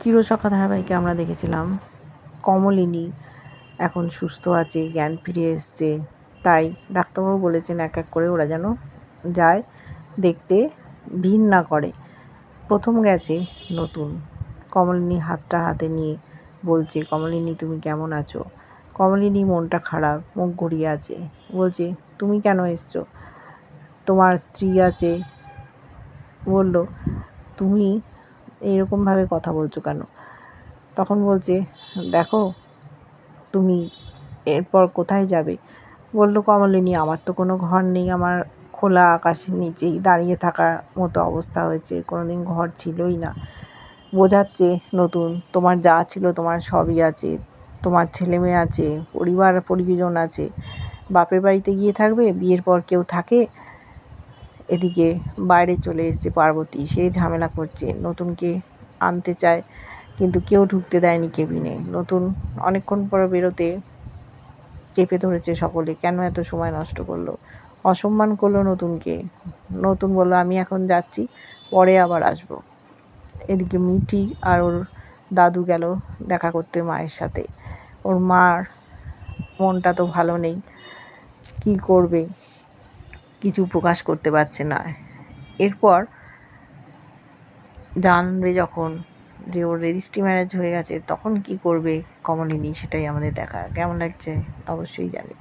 চিরসখা ধারাবাহিকে আমরা দেখেছিলাম। কমলিনী এখন সুস্থ আছে, জ্ঞান ফিরে এসছে। তাই ডাক্তারবাবু বলেছেন, এক এক করে ওরা যেন যায় দেখতে, ভিড় না করে। প্রথম গেছে নতুন। কমলিনী হাতটা হাতে নিয়ে বলছে, কমলিনী, তুমি কেমন আছো? কমলিনী মনটা খারাপ, মুখ ঘুরিয়ে আছে। বলছে, তুমি কেন এসছো? তোমার স্ত্রী আছে। বলল, তুমি এইরকমভাবে কথা বলছো কেন? তখন বলছে, দেখো, তুমি এরপর কোথায় যাবে? বলল, কমলিনী, আমার তো কোনো ঘর নেই, আমার খোলা আকাশের নিচেই দাঁড়িয়ে থাকার মতো অবস্থা হয়েছে কোনো দিন ঘর ছিলই না। বোঝাচ্ছে নতুন, তোমার যা ছিল তোমার সবই আছে, তোমার ছেলে মেয়ে আছে, পরিবার, পরিজন আছে। বাপের বাড়িতে গিয়ে থাকবে, বিয়ের পর কেউ থাকে এদিকে বাইরে চলে এসছে পার্বতী। সে ঝামেলা করছে। নতুনকে আনতে চায়, কিন্তু কেউ ঢুকতে দেয়নি কেবিনে। নতুন অনেকক্ষণ পরে বেরোতে চেপে ধরেছে সকলে। কেন এত সময় নষ্ট করল? অসম্মান করল নতুনকে। নতুন বলল, আমি এখন যাচ্ছি, পরে আবার আসব। এদিকে মিঠি আর ওর দাদু গেল দেখা করতে মায়ের সাথে। ওর মার মনটা তো ভালো নেই। কি করবে? কিছু প্রকাশ করতে পারছে না। এরপর জানবে যখন যে ওর রেজিস্ট্রি ম্যারেজ হয়ে গেছে, তখন কি করবে কমলিনী সেটাই আমাদের দেখা। কেমন লাগছে? অবশ্যই জানি